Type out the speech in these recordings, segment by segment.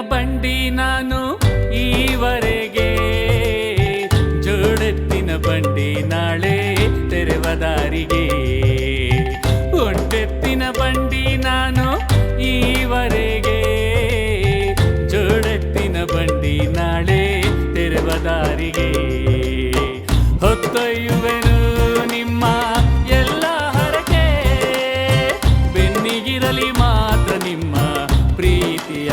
ಬಂಡಿ ನಾನು ಈವರೆಗೆ ಜೋಡೆತ್ತಿನ ಬಂಡಿ ನಾಳೆ ತೆರೆವ ದಾರಿಗೆ. ಒಂಟೆತ್ತಿನ ಬಂಡಿ ನಾನು ಈವರೆಗೆ ಜೋಡೆತ್ತಿನ ಬಂಡಿ ನಾಳೆ ತೆರೆವ ದಾರಿಗೆ. ಹೊತ್ತೊಯ್ಯುವೆನು ನಿಮ್ಮ ಎಲ್ಲ ಹರಕೆ, ಬೆನ್ನಿಗಿರಲಿ ಮಾತ್ರ ನಿಮ್ಮ ಪ್ರೀತಿಯ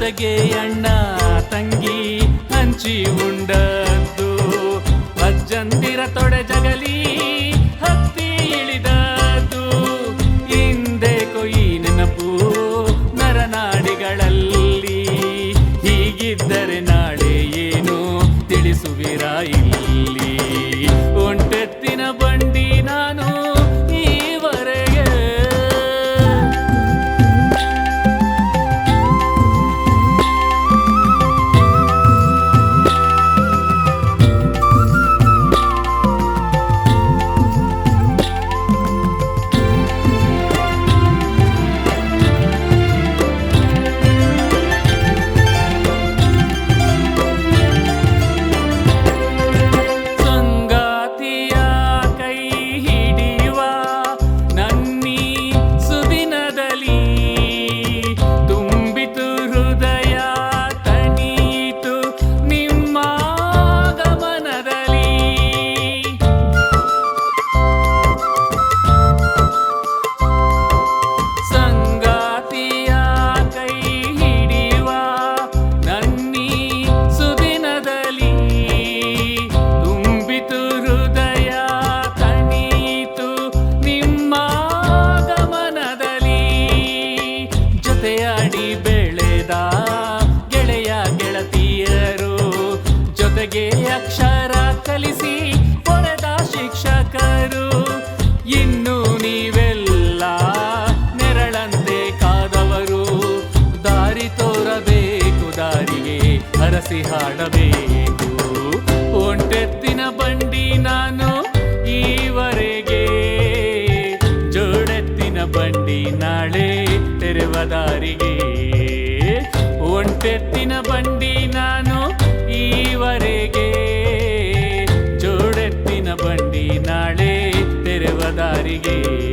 ಜೊತೆಗೆ ಅಣ್ಣ, ತಂಗಿ, ಹಂಚಿ ಉಂಡದ್ದು. ಅಜ್ಜಂದಿರ ತೊಡೆ ಜಗಲಿ, ಹತ್ತಿ ಇಳಿದದ್ದು. ಹಿಂದೆ ಕೊಯಿ ನೆನಪು, ನರನಾಡಿಗಳಲ್ಲಿ ಹೀಗಿದ್ದರೆ ಜೊತೆಗೆ ಅಕ್ಷರ ಕಲಿಸಿ ಪಡೆದ ಶಿಕ್ಷಕರು. ಇನ್ನು ನೀವೆಲ್ಲ ನೆರಳಂತೆ ಕಾದವರು. ದಾರಿ ತೋರಬೇಕು, ದಾರಿಗೆ ಹರಸಿ ಹಾಡಬೇಕು. ಒಂಟೆತ್ತಿನ ಬಂಡಿ ನಾನು ಈವರೆಗೆ. ಜೋಡೆತ್ತಿನ ಬಂಡಿ ನಾಳೆ ತೆರೆವ ದಾರಿಗೆ. ಒಂಟೆತ್ತಿನ ಬಂಡಿ ನಾನು ಈವರೆಗೆ ಜೋಡೆತ್ತಿನ ಬಂಡಿ ನಾಳೆ ತೆರೆವ ದಾರಿಗೆ.